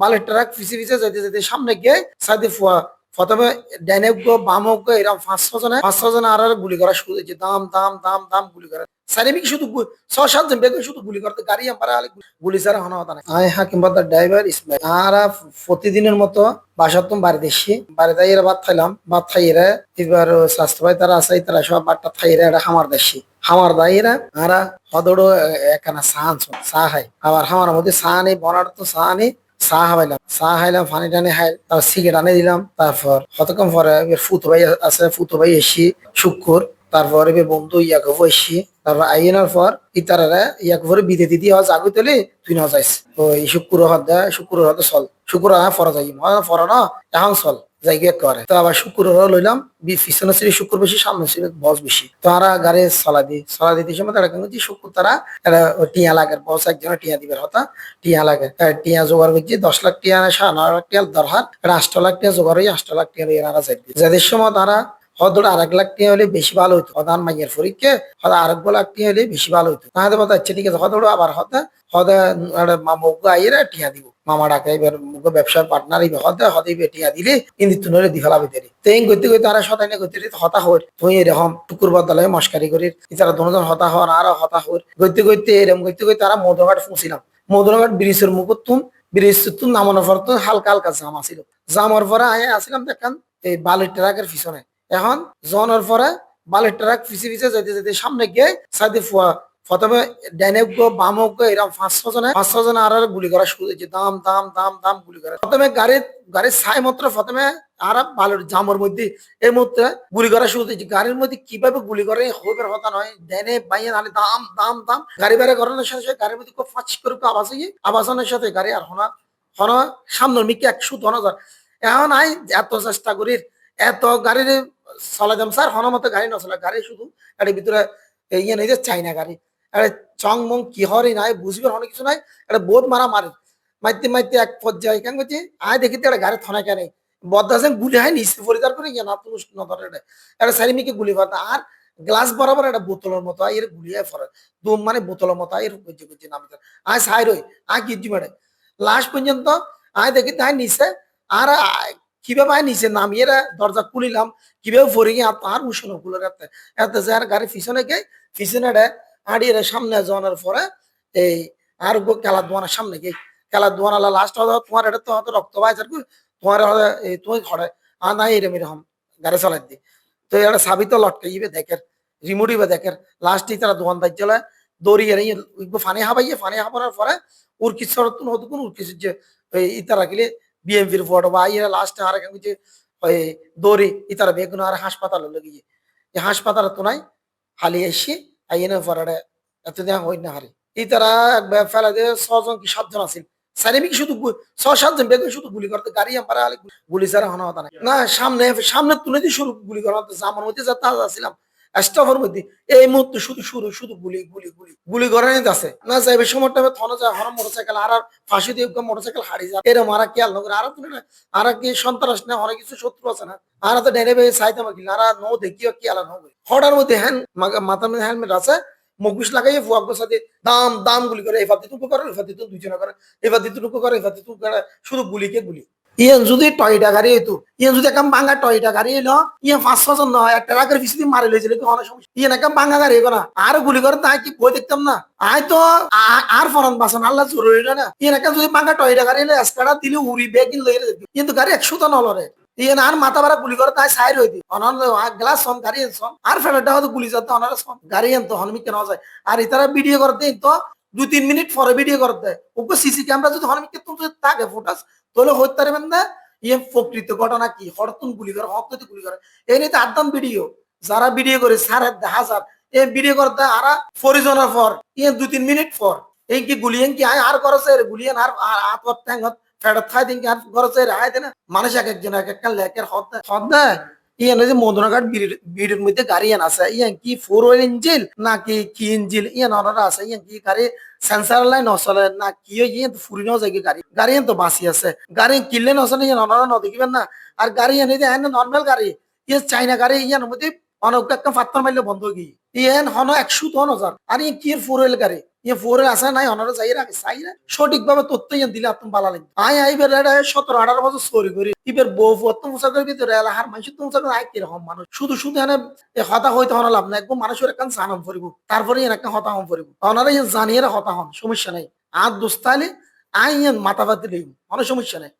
বালের ট্রাক ফিসে ফিসে যাইতে যাইতে সামনে গিয়ে সাইডে ফুয়া প্রথমে গো এরকম পাঁচ ছজনে পাঁচ ছজনে আর আর গুলি করা শুরু হয়েছে। দাম দাম দাম দাম গুলি করা। শুধু সাতজন শুধু গুলি করতে, গাড়ি আমার গুলি ছাড়া হনা হতা হা, কিংবা তার ড্রাইভার ইসমাইল আর প্রতিদিনের মতো বাসার তুমি বাড়ি দেশি বাড়ি তাই এরা ভাত খাইলাম। ভাত খাই এরা, এবার স্বাস্থ্য ভাই তারা আছে, তারা সব বাটটা খাই এরা এটা হামার দেশি হামার দাই এরা, আর হদড়ো একানা সাহান চা খাই আবার হামার মধ্যে নেই বনার তো নেই চা খাইলাম চা খাইলাম, পানি টানি খাই তার সিগারেট আনে দিলাম, তারপর কতক্ষণ পরে ফুতো ভাই আছে ফুতো ভাই এসি শুক্র তারপর এবার বন্ধু ইয়াকে বসি তারপর আইনার পর ইতারারা ইয়াকে পরে বিদে দিদি হওয়া জাগু তোলে, তুই না যাইস। ওই শুক্র হাত দেয় শুক্র হাত চল। শুক্র ফরা যাই ফরা না, এখন চল। জায়গা করে। তো আবার শুক্র লইলাম পিছনে ছিল শুক্র বেশি সামনে ছিল বস বেশি। তো আরা গাড়ি চলা দি চলা দিতে সময় তারা কিন্তু শুক্র তারা টিয়া লাগে, বস একজনে টিয়া দিবার হতা। টিয়া লাগে। টিয়া জোগাড় করছি, দশ লাখ টিয়া নয় লাখ টিয়া দরহার আট লাখ টিয়া জোগাড় হয়ে আট লাখ টিয়া এনারা যাই যাদের সময় তারা হয়তো আর এক লাখ টিয়া হলে বেশি ভালো হতো হদান মাইয়ের পরীক্ষা হয়তো আর এক লাখ টিয়া হলে বেশি ভালো হতো তাহলে বলতে আচ্ছা ঠিক আছে আবার হতে হতে মামুকে আইয়েরা টিয়া দিব। মামা ডাকে এবার মুখে ব্যবসার পার্টনার এই হতে হতে টিয়া দিলে কিন্তু তুই নলে দি ফেলাবে দেরি তো এই গতি গতি তারা সদাই না গতি হতা হর তুই এরকম টুকুর বদলে মস্কারি করি তারা দুজন হতা হন আর হতা হর গতি গতি এরকম গতি গতি তারা মধুঘাট ফুঁসিলাম। মধুঘাট ব্রিজের মুখ তুম ব্রিজ তুম নামানোর পর তো হালকা হালকা জাম আসিল জামার পরে আয় আসিলাম দেখান, এই বালির ট্রাকের পিছনে। এখন জনের পরে বালির ট্রাক ফিসে ফিসে যেতে যেতে সামনে গিয়ে সাইডে ফুয়া। প্রথমে ডাইনে গো বাম গো এরকম পাঁচ ছজনে পাঁচ ছজনে আর আর গুলি করা শুরু হয়েছে। দাম দাম দাম দাম গুলি করা। প্রথমে গাড়ির গাড়ির ছাই মাত্র প্রথমে আর বালুর জামর মধ্যে এই মুহূর্তে গুলি করা শুরু হয়েছে। গাড়ির মধ্যে কীভাবে গুলি করে হবের হতা নয়। ডাইনে বাইয়ে নালে দাম দাম দাম। গাড়ি বেড়ে করানোর সাথে সাথে গাড়ির মধ্যে খুব ফাঁচ করে আওয়াজ হয়ে আবাসনের সাথে গাড়ি আর হনা হনা সামনের মিকে একশো ধন হাজার। এখন আই, এত চেষ্টা করি এত গাড়ির চলা যাম স্যার হন মতো গাড়ি নচলা গাড়ি শুধু গাড়ির ভিতরে ইয়ে নেই যে চাইনা গাড়ি। আরে চং মং কি হরে নাই বুঝবে অনেক কিছু নাই এটা বোধ মারা মারে। মাইতে মাইতে এক পর্যায়ে কেন করছি আয় দেখি তো একটা গাড়ি থনা কেন। বদাসেন গুলি হয়, নিচে পরিচার করে ইয়ে না তো নধরে এটা একটা সারিমিকে গুলি ফাটা আর গ্লাস বরাবর একটা বোতলের মতো আয় এর গুলি হয় ফরে দুম মানে বোতলের মতো আয় এর করছে করছে নামে আয় সাই রই আয় গিজি মেরে। লাস্ট পর্যন্ত, আয় দেখি তাই নিচে। আর কীভাবে নিচে নামিয়ে রে দরজা খুলিলাম, কীভাবে পরে গিয়ে আর উষণ খুলে রাখতে এত যে আর গাড়ি পিছনে গে পিছনে রে আড়িয়ে রে সামনে যাওয়ার পরে এই আর গো খেলা দোয়ানার সামনে গিয়ে খেলা দোয়ানালা লাস্ট তোমার এটা তো হয়তো রক্ত পাইছে তোমার তুমি খড়ে আর নাই এরম এরকম গাড়ি চালাই দি তো এটা সাবি তো লটকাইবে দেখের রিমোট ইবে দেখের লাস্টে তারা দোকান দাই চলে দড়ি এর ফানি হাবাইয়ে, ফানি হাবানোর পরে নতুন হতো ওর কিছু যে ইতারা গেলে বিএমপির ফটো বা ইয়ে লাস্টে আর যে, ওই দড়ি, ইতারা বেগুন আর হাসপাতাল লেগে এই হাসপাতাল তো নাই হালি এসে আইনে পরে এতদিন হই না হারি এই তারা একবার ফেলা দিয়ে, ছজন কি সাতজন আছিল সারিমিক শুধু ছ সাতজন বেগুন শুধু গুলি করতে, গাড়ি আমার গুলি হনা হতা না, সামনে সামনে তুলে দিয়ে শুরু গুলি করা জামার মধ্যে যা তাজা ছিলাম স্টাফের মধ্যে এই মুহূর্তে শুধু শুরু শুধু গুলি গুলি গুলি গুলি করানি আছে। না যাইবে সময়টা থনে যায় হন মোটরসাইকেল, আর আর ফাঁসি দিয়ে মোটরসাইকেল হারিয়ে যায়। এরম আর খেয়াল নগর আর তুমি না আর কি সন্ত্রাস না অনেক কিছু শত্রু আছে না। আর তো ডেনে বেয়ে চাইতে মাকি আর নো দেখিও কি আলা নগর হঠার মধ্যে হ্যান মাথার মধ্যে হেলমেট আছে মুখবিশ লাগাইয়ে ফুয়াগ্র সাথে দাম দাম গুলি করে এবার দিতুকু করে দিতু দুজনে করে এবার দিতুকু করে এবার দিতু করে, শুধু গুলিকে গুলি। ইয়ান যদি টয়টা গাড়ি হইতো, ইয়ান যদি একাম বাঙ্গা টয়টা গাড়ি এলো ইয়ান পাঁচ ছজন নয় একটা রাগের পিছনে মারি লইছিল, কি অনেক সময় ইয়ান একাম বাঙ্গা গাড়ি হইব না। আর গুলি করে তাই কি বই দেখতাম না? আয় তো আর ফরন বাসন আল্লাহ জরুরি না। ইয়ান একাম যদি বাঙ্গা টয়টা গাড়ি এলো এসকাটা দিলে উড়ি বেগিন লইরে কিন্তু গাড়ি একশো তো নলরে ইয়ে আর মাথা বাড়া গুলি করে তাই সাইড হইতি অনন গ্লাস সন গাড়ি এন সন আর ফেরটা হয়তো গুলি যাতে অনারা সন গাড়ি এন তো হনমি কেন যায় আর ইতারা ভিডিও করতে তো দুই তিন মিনিট পরে ভিডিও করতে ওকে সিসি ক্যামেরা যদি হনমি কে তুমি থাকে ফুটাস তাহলে হইতে পারবেন না ইয়ে প্রকৃত ঘটনা কি? হরতুন গুলি করে হকতে গুলি করে। এই নিয়ে আদাম ভিডিও যারা ভিডিও করে সার হাজার। এই ভিডিও করতে আর ফরিজনের পর ইয়ে দুই তিন মিনিট পর। এই কি গুলিয়েন কি আর করছে গুলিয়েন আর হাত ট্যাঙ্গত ফেরত খাই দিন কি আর করছে আয় দেনা মানুষ এক একজন এক একটা লেকের হদ দেয়। ইয়ান যে মদনাঘাট বিড়ির মধ্যে গাড়ি ইয়ান আছে। ইয়ান কি ফোর হুইল ইঞ্জিল নাকি কি ইঞ্জিল ইয়ান অনারা আছে। ইয়ান কি গাড়ি সেন্সার লাইন নচলে না কি ইয়ান ফুরি নাও যায় গাড়ি? গাড়ি ইয়ান তো বাঁচি আছে। গাড়ি কিনলে নচলে ইয়ান অনারা ন না। আর গাড়ি ইয়ান নর্মাল গাড়ি। ইয়ে চাইনা গাড়ি ইয়ান মধ্যে অনেক একটা ফাত্তর মারলে বন্ধ কি ইয়েন হন একশো তো হাজার আর ইয়ে কি ফোরেল গারে ইয়ে ফোরেল আসে নাই? অনারা যাই রাখে সঠিক ভাবে তথ্য ইয়ে দিলে আপনি বালা লাগবে আই আইবার এটা সতেরো আঠারো বছর সরি করি ইবের বউ ভিতরে এলাহার মানুষ তো কীরকম মানুষ শুধু শুধু এনে হতা হইতে হন লাভ না একদম মানুষের একটা জানাম ফরিব তারপরে এর একটা হতা হন ফরিব ওনারা ইয়ে জানিয়ে হতা হন সমস্যা নাই। আর দোস্তালে আই ইয়ে মাথা পাতি লইব সমস্যা নাই।